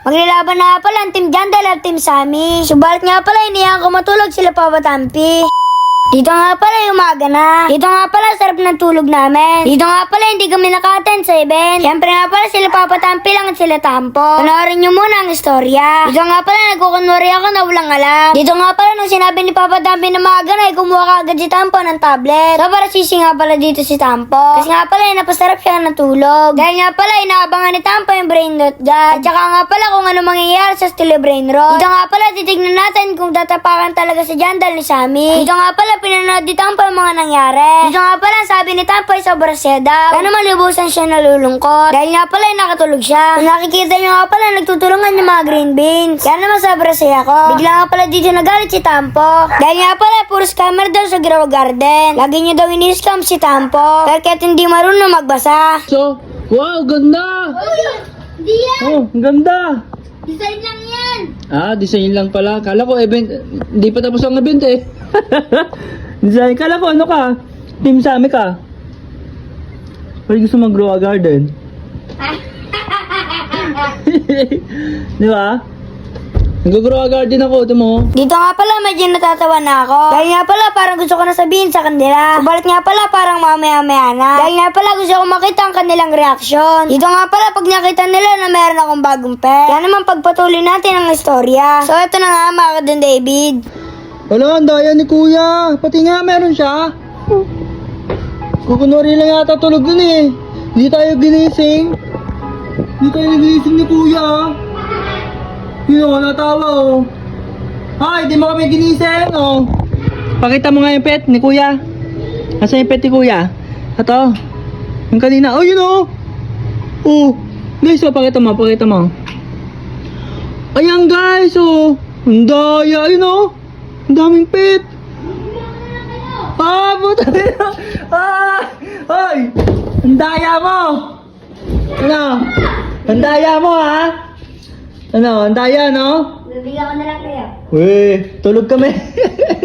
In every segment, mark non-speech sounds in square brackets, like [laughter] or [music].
Maglalaban na pala ang Team Jandal at Team Sammy. Subalit nga pala, iniyan ko matulog sila Papa Tampi. Dito nga pala umaga na. Dito nga pala sarap ng tulog namin. Dito nga pala hindi kami naka-attend sa event. Siyempre nga pala sila papatampi lang at sila tampo. Panoorin nyo muna ang istorya. Dito nga pala nagkukunwari ako na walang alam. Dito nga pala nung sinabi ni Papa Tampi na maaga na, ay kumuha ka agad si Tampo ng tablet. So para sisi nga pala dito si Tampo. Kasi nga pala napasarap siya ng tulog. Dahil nga pala inaabangan ni Tampo yung brain rot dyan. At saka nga pala kung ano mangyayari sa stilo brain rot. Dito nga pala titignan natin kung tatapakan talaga si Jandal ni Sammy. Dito nga pala pinanood ni Tampo yung mga nangyari. Dito nga pala sabi ni Tampo ay sobrang siya daw. Kaya naman lubusan siya nalulungkot. Dahil nga pala ay nakatulog siya. Kung nakikita niyo nga pala nagtutulungan yung mga green beans. Kaya naman sobrang saya ko. Bigla nga pala dito nagalit si Tampo. Dahil nga pala puro scammer daw sa Grow Garden. Lagi niyo daw ini-scam si Tampo. Dahil kahit hindi marunong magbasa. So, wow, ganda! Hindi yan! Oh, ang ganda! Design lang yan! Ah, design lang pala. Kala ko event, hindi pa tapos ang event eh. [laughs] design, kala ko ano ka? Team Sami ka? Pwede gusto mag-grow a garden. [laughs] Di ba? Nag-grow a garden ako, ito mo. Dito nga pala medyo natatawa na ako. Dahil nga pala parang gusto ko na sabihin sa kanila. Subalit nga pala parang mamaya-maya na. Dahil nga pala gusto ko makita ang kanilang reaksyon. Dito nga pala pag nakita nila na meron akong bagong pet. Kaya naman pagpatuloy natin ang istorya. So ito na nga mga David. Wala, ang daya ni kuya. Pati nga meron siya. Kukunwari lang yata tulog dun eh. Hindi tayo ginising. Hindi tayo ginising ni kuya. Yun o, natawa oh. Ay, di mo kami ginising oh. Pakita mo nga yung pet ni kuya. Asa yung pet ni kuya? Ito. Yung kanina. Oh, yun oh. Oh. Guys, oh, pakita mo, pakita mo. Ayan guys, oh. Ang daya, yun oh. Ang daming pet. Ah, puta na. Ah! Hoy! Ang daya mo! Ano? Ang daya mo, ha? Ano? Ang daya, no? Bibigyan ko na lang kayo. Weh, tulog kami.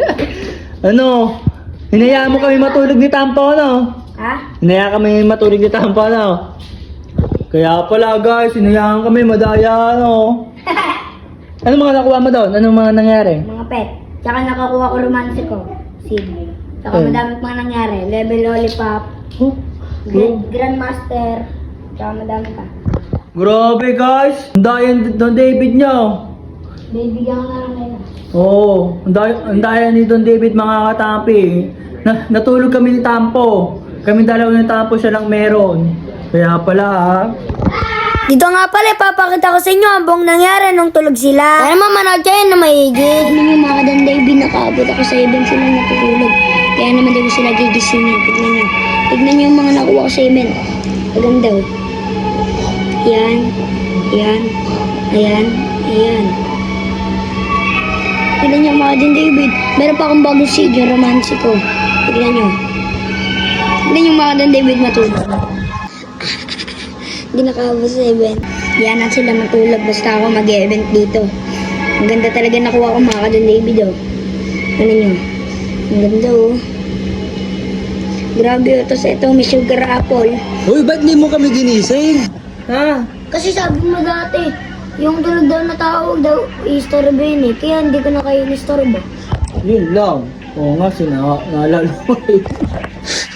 [laughs] ano? Hinayaan mo kami matulog ni Tampo, no? Ha? Hinayaan kami matulog ni Tampo, no? Kaya pala, guys, hinayaan kami madaya, no? [laughs] Ano mga nakuha mo doon? Ano mga nangyari? Mga pet. Tsaka nakakuha ko romance ko. Sid. Tsaka Eh. madami pang nangyari. Level lollipop. Oh, Grand, Grandmaster. Tsaka madami pa. Grabe guys! Ang daya ni Don David nyo! Bibigyan ko na lang kayo. Oo, ang daya, ang daya ni Don David mga katampi. Na, natulog kami ni Tampo. Kami dalawa ni Tampo siya lang meron. Kaya pala ha. Dito nga pala, ipapakita ko sa inyo ang buong nangyari nung tulog sila. Kaya naman manood kayo na maigit. Tignan nyo mga kadan David, nakaabot ako sa event sila natutulog. Kaya naman daw sila gigisingin. Tignan nyo. Tignan nyo yung mga nakuha ko sa event. Maganda oh. Yan. Yan. Ayan. Ayan. Tignan nyo mga kadan David. Meron pa akong bagong seed, yung romance ko. Tignan nyo. Tignan nyo mga kadan David matulog. Hindi nakabos sa event. Yan na sila matulog basta ako mag-event dito. Ang ganda talaga nakuha ko mga kadun David oh. Ano nyo? Ang ganda oh. Grabe oh. Tapos ito may sugar apple. Uy, ba't di mo kami ginising? Ha? Kasi sabi mo dati, yung tulog daw na tawag daw, istorbo yun eh. Kaya hindi ko na kayo istorbo. Yun lang. Oo nga, sina naalala ko eh.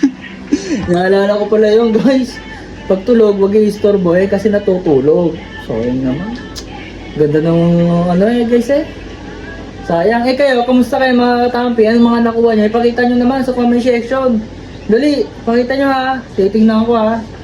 [laughs] naalala ko pala yun guys. Pag tulog, wag i-istorbo eh kasi natutulog. So, yun naman. Ganda ng ano eh guys eh. Sayang. Eh kayo, kamusta kayo mga katampi? Ano mga nakuha nyo? Ipakita nyo naman sa comment section. Dali, pakita nyo ha. Titingnan ko ha.